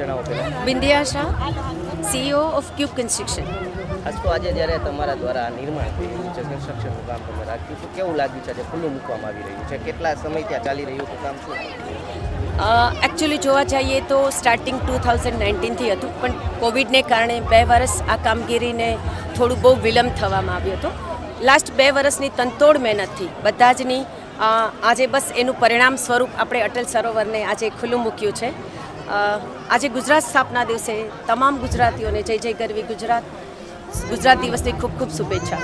જણાવો પહેલાં. Bindiya Shah CEO of Cube Construction તો આજે જ્યારે તમારા દ્વારા નિર્માણ થયું છે કન્સ્ટ્રક્શનનું કામ તમે રાખ્યું છે કેવું લાગ્યું છે આજે ખુલ્લું મૂકવામાં આવી રહ્યું છે? કેટલા સમય ત્યાં ચાલી રહ્યું હતું કામ શું? એકચ્યુઅલી જોવા જઈએ તો સ્ટાર્ટિંગ ટુ થાઉઝન્ડ નાઇન્ટીનથી હતું પણ કોવિડને કારણે બે વર્ષ આ કામગીરીને થોડું બહુ વિલંબ થવામાં આવ્યો હતો. લાસ્ટ બે વર્ષની તનતોડ મહેનતથી બધા જની આજે બસ એનું પરિણામ સ્વરૂપ આપણે અટલ સરોવરને આજે ખુલ્લું મૂક્યું છે. આજે ગુજરાત સ્થાપના દિવસે તમામ ગુજરાતીઓને જય જય ગરવી ગુજરાત. ગુજરાત દિવસની ખૂબ ખૂબ શુભેચ્છા.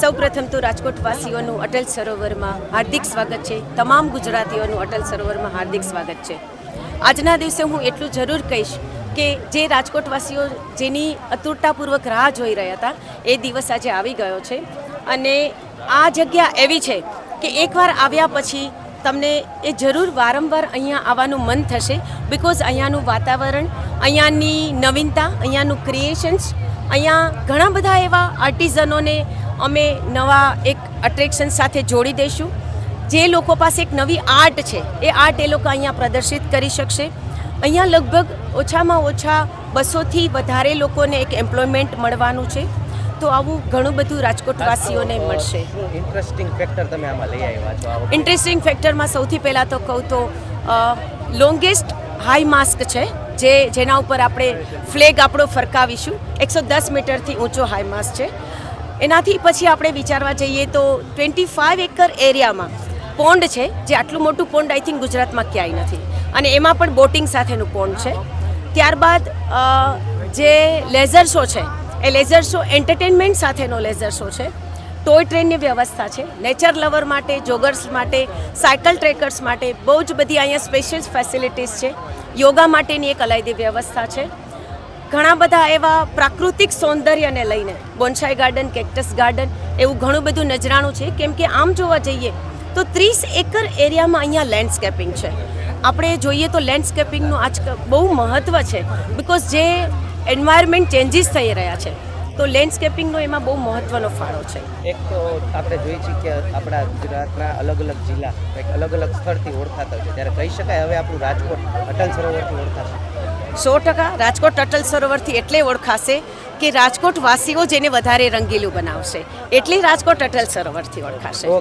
સૌ પ્રથમ તો રાજકોટવાસીઓનું અટલ સરોવરમાં હાર્દિક સ્વાગત છે. તમામ ગુજરાતીઓનું અટલ સરોવરમાં હાર્દિક સ્વાગત છે. આજના દિવસે હું એટલું જરૂર કહીશ કે જે રાજકોટવાસીઓ જેની અતુરતાપૂર્વક રાહ જોઈ રહ્યા હતા, એ દિવસ આજે આવી ગયો છે. અને આ જગ્યા એવી છે કે એકવાર આવ્યા પછી તમને એ જરૂર વારંવાર અહીંયા આવવાનું મન થશે બિકોઝ અહીંયાનું વાતાવરણ, અહીંયાની નવીનતા, અહીંયાનું ક્રિએશન્સ અહીંયા ઘણા બધા એવા આર્ટિઝનોને અમે નવા એક અટ્રેક્શન સાથે જોડી દઈશું. જે લોકો પાસે એક નવી આર્ટ છે, એ આર્ટ એ લોકો અહીંયા પ્રદર્શિત કરી શકશે. અહીંયા લગભગ ઓછામાં ઓછા બસોથી વધારે લોકોને એક એમ્પ્લોયમેન્ટ મળવાનું છે. તો આવું ઘણું બધું રાજકોટવાસીઓને મળશે. ઇન્ટરેસ્ટિંગ ફેક્ટર તમે આમાં લઈ આવ્યા છો ઇન્ટરેસ્ટિંગ ફેક્ટરમાં સૌથી પહેલાં તો કહું તો લોંગેસ્ટ હાઈ માસ્ક છે જે જેના ઉપર આપણે ફ્લેગ આપણો ફરકાવીશું. એકસો દસ મીટરથી ઊંચો હાઈ માસ્ક છે. એનાથી પછી આપણે વિચારવા જઈએ તો ટ્વેન્ટી ફાઇવ એકર એરિયામાં પોન્ડ છે જે આટલું મોટું પોન્ડ આઈ થિંક ગુજરાતમાં ક્યાંય નથી. અને એમાં પણ બોટિંગ સાથેનું પોન્ડ છે. ત્યારબાદ જે લેઝર શો છે એ લેઝર શો, એન્ટરટેનમેન્ટ સાથેનો લેઝર શો છે. ટોય ટ્રેનની વ્યવસ્થા છે. નેચર લવર માટે, જોગર્સ માટે, સાયકલ ટ્રેકર્સ માટે બહુ જ બધી અહીંયા સ્પેશિયલ ફેસિલિટીઝ છે. યોગા માટેની એક અલાયદી વ્યવસ્થા છે. ઘણા બધા એવા પ્રાકૃતિક સૌંદર્યને લઈને, બોન્સાઈ ગાર્ડન, કેક્ટસ ગાર્ડન, એવું ઘણું બધું નજરાણું છે. કેમ કે આમ જોવા જઈએ, તો ત્રીસ એકર એરિયામાં અહીંયા લેન્ડસ્કેપિંગ છે. આપણે જોઈએ તો લેન્ડસ્કેપિંગનું આજ બહુ મહત્ત્વ છે. બિકોઝ જે એન્વાયરમેન્ટ ચેન્જીસ થઈ રહ્યા છે. તો લેન્ડસ્કેપિંગનો એમાં બહુ મહત્ત્વનો ફાળો છે. એક તો આપણે જોઈએ છીએ કે આપણા ગુજરાતના અલગ અલગ જિલ્લા કંઈક અલગ અલગ સ્થળથી ઓળખાતા છે. ત્યારે કહી શકાય હવે આપણું રાજકોટ અટલ સરોવરથી ઓળખાશે. સો ટકા રાજકોટ અટલ સરોવરથી એટલે ઓળખાશે કે રાજકોટ વાસીઓ જેને વધારે રંગીલું બનાવશે. એટલે રાજકોટ અટલ સરોવરથી ઓળખાશે.